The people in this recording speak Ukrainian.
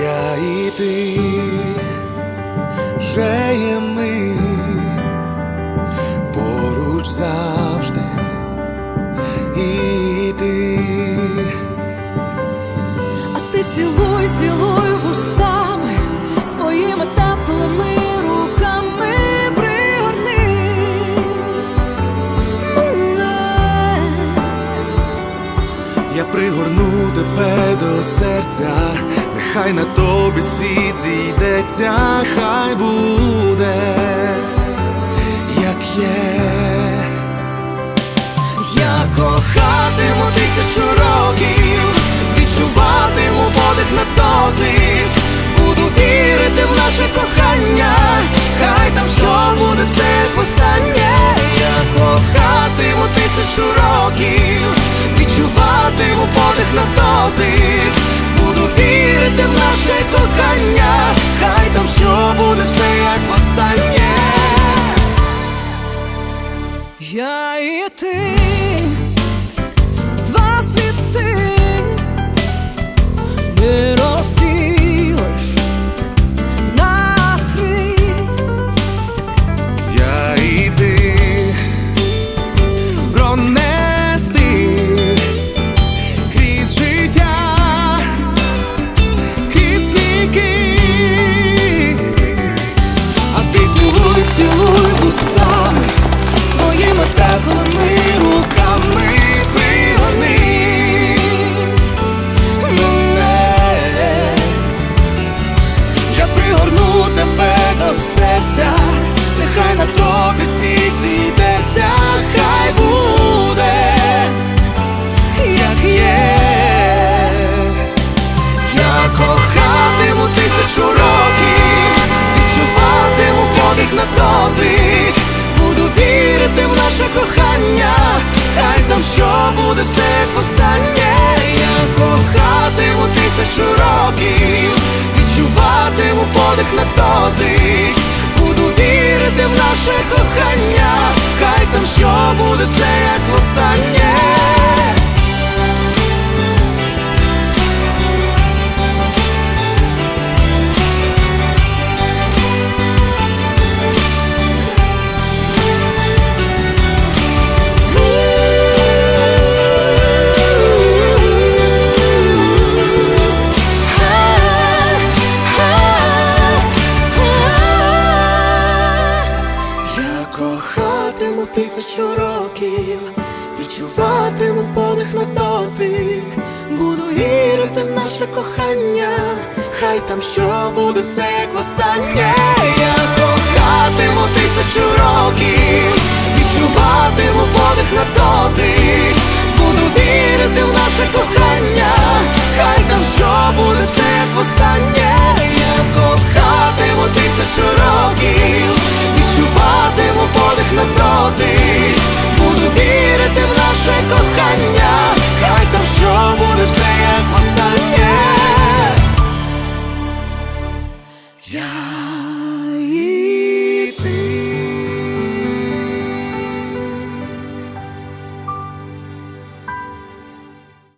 і ти вже є ми поруч завжди і ти. А ти цілуй, цілуй вустами своїми теплими руками пригорни. Я пригорну тебе до серця, нехай на тобі світ зійдеться, хай буде, як є. Я кохатиму тисячу років, відчуватиму подих на дотик, буду вірити в наше кохання, хай там що буде все як востаннє. Я кохатиму тисячу років, і ти, два світи, пригорну тебе до серця, нехай на тобі світ зійдеться, хай буде, як є. Я кохатиму тисячу років, відчуватиму подих на дотик, буду вірити в наше кохання, хай там що буде все як востаннє. Я кохатиму тисячу років, відчуватиму подих на дотик, буду вірити в наше кохання, хай там що буде все як востаннє. Тисячу років, відчуватиму подих на дотик, буду вірити в наше кохання, хай там що буде все як востаннє. Я кохатиму тисячу років, відчуватиму подих на дотик,